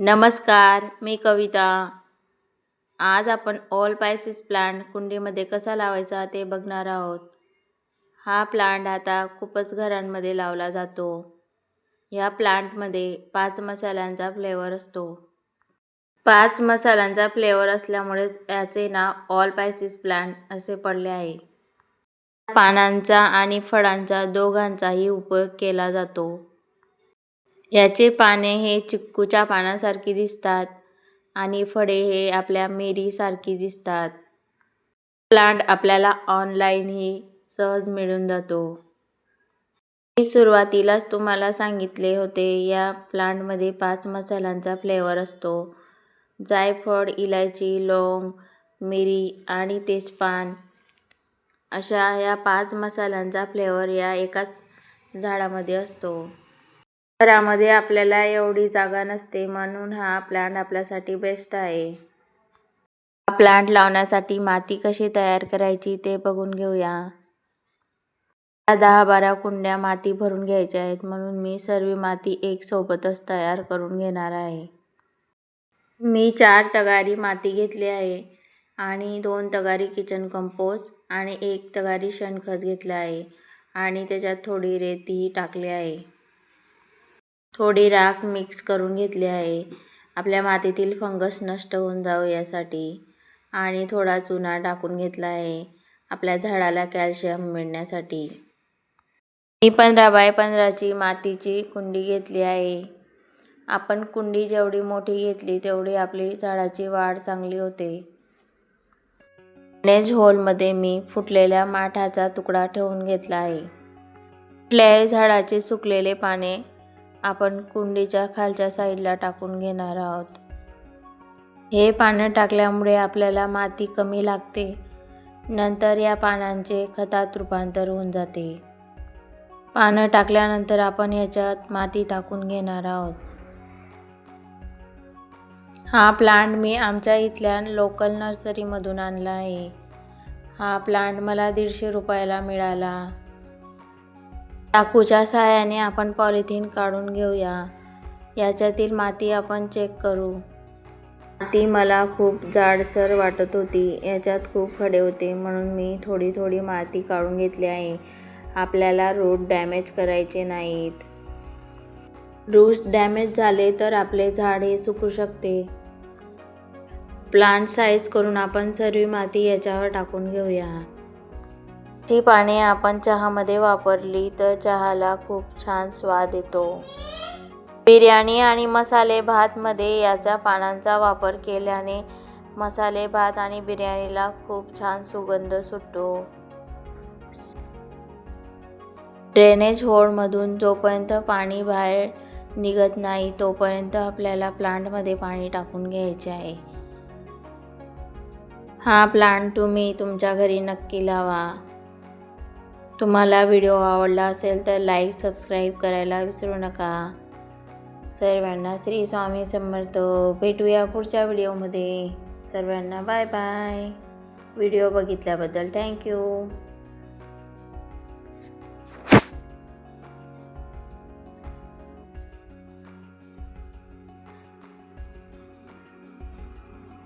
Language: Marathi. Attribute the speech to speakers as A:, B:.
A: नमस्कार मी कविता. आज आपण ऑल पायसेस प्लांट कुंडीमध्ये कसा लावायचा ते बघणार आहोत. हा प्लांट आता खूपच घरांमध्ये लावला जातो. या प्लांटमध्ये पाच मसाल्यांचा फ्लेवर असतो. पाच मसाल्यांचा फ्लेवर असल्यामुळेच याचे नाव ऑल पायसेस प्लांट असे पडले आहे. पानांचा आणि फळांचा दोघांचाही उपयोग केला जातो. याचे पाने हे चिक्कूच्या पानासारखी दिसतात आणि फळे हे आपल्या मेरीसारखी दिसतात. प्लांट आपल्याला ऑनलाईनही सहज मिळून जातो. मी सुरुवातीलाच तुम्हाला सांगितले होते या प्लांटमध्ये पाच मसाल्यांचा फ्लेवर असतो. जायफळ इलायची लवंग मिरी आणि तेजपान अशा या पाच मसाल्यांचा फ्लेवर या एकाच झाडामध्ये असतो. घरामध्ये आपल्याला एवढी जागा नसते म्हणून हा प्लांट आपल्यासाठी बेस्ट आहे. हा प्लांट लावण्यासाठी माती कशी तयार करायची ते बघून घेऊया. दहा बारा कुंड्या माती भरून घ्यायच्या आहेत म्हणून मी सर्व माती एक सोबतच तयार करून घेणार आहे. मी चार तगारी माती घेतली आहे आणि दोन तगारी किचन कंपोस्ट आणि एक तगारी शेणखत घेतलं आहे आणि त्याच्यात थोडी रेतीही टाकली आहे. थोडी राख मिक्स करून घेतली आहे. आपल्या मातीतील फंगस नष्ट होऊन जावं यासाठी. आणि थोडा चुना टाकून घेतला आहे. आपल्या झाडाला कॅल्शियम मिळण्यासाठी. मी पंधरा बाय पंधराची मातीची कुंडी घेतली आहे. आपण कुंडी जेवढी मोठी घेतली तेवढी आपली झाडाची वाढ चांगली होते. ड्रेनेज होलमध्ये मी फुटलेल्या माठाचा तुकडा ठेवून घेतला आहे. कुठल्याही झाडाचे सुकलेले पाने आपण कुंडीच्या खालच्या साईडला टाकून घेणार आहोत. हे पानं टाकल्यामुळे आपल्याला माती कमी लागते. नंतर या पानांचे खतात रूपांतर होऊन जाते. पानं टाकल्यानंतर आपण याच्यात माती टाकून घेणार आहोत. हा प्लांट मी आमच्या इथल्या लोकल नर्सरीमधून आणला आहे. हा प्लांट मला दीडशे रुपयाला मिळाला. चाकूच्या सहाय्याने आपण पॉलिथिन काढून घेऊया. याच्यातील माती आपण चेक करू. माती मला खूप जाडसर वाटत होती. याच्यात खूप खडे होते म्हणून मी थोडी थोडी माती काढून घेतली आहे. आपल्याला रूट डॅमेज करायचे नाहीत. रूट डॅमेज झाले तर आपले झाड हे सुकू शकते. प्लांट साईज करून आपण सर्व माती याच्यावर टाकून घेऊया. ची पाने आपण चहामध्ये वापरली तर चहाला खूप छान स्वाद येतो. बिर्याणी आणि मसाले भातमध्ये याचा पानांचा वापर केल्याने मसाले भात आणि बिर्याणीला खूप छान सुगंध सुटतो. ड्रेनेज होडमधून जोपर्यंत पाणी बाहेर निघत नाही तोपर्यंत आपल्याला प्लांटमध्ये पाणी टाकून घ्यायचे आहे. हा प्लांट तुम्ही तुमच्या घरी नक्की लावा. तुम्हाला व्हिडिओ आवडला असेल तर लाईक सबस्क्राईब करायला विसरू नका. सर्वांना श्री स्वामी समर्थ. भेटूया पुढच्या व्हिडिओमध्ये. सर्वांना बाय बाय. व्हिडिओ बघितल्याबद्दल थँक्यू.